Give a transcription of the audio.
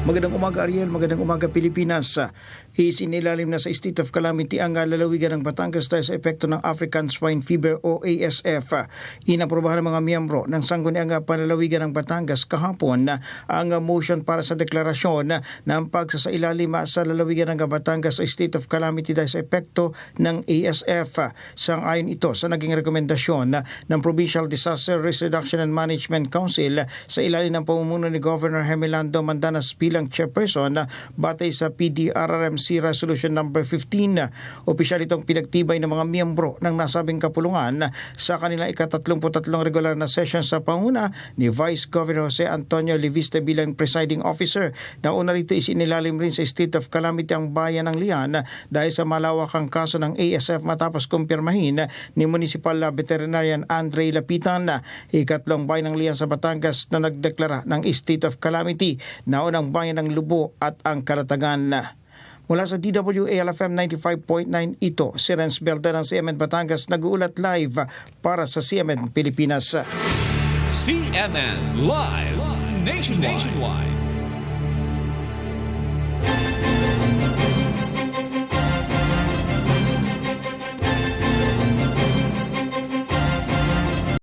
Magandang umaga Ariel, magandang umaga Pilipinas. Isinilalim na sa state of calamity ang ah, lalawigan ng Batangas dahil sa epekto ng African Swine Fever o ASF. Inaprobahan ng mga miyembro ng sangguniang ah, panlalawigan ng Batangas kahapon ang ah, motion para sa deklarasyon ng pagsasailalim ah, sa lalawigan ng Batangas sa state of calamity dahil sa epekto ng ASF. Sang-ayon ito sa naging rekomendasyon ng Provincial Disaster Risk Reduction and Management Council sa ilalim ng pamumuno ni Governor Hemilando Mandanas bilang chairperson na batay sa PDRRMC Resolution number 15. Opisyal itong pinagtibay ng mga miyembro ng nasabing kapulungan sa kanilang ikatatlumputatlong regular na session sa panguna ni Vice Governor Jose Antonio Liviste bilang presiding officer. Nauna rito isinilalim rin sa state of calamity ang bayan ng Lian dahil sa malawakang kaso ng ASF matapos kumpirmahin ni Municipal Veterinarian Andre Lapitan ikatlong bayan ng Lian sa Batangas na nagdeklara ng state of calamity. Naunang bayan ng Lubo at ang Kalatagan. Mula sa DWALFM 95.9 ito, si Renz Belda ng CMN Batangas nag-uulat live para sa CMN Pilipinas. CNN Live Nationwide.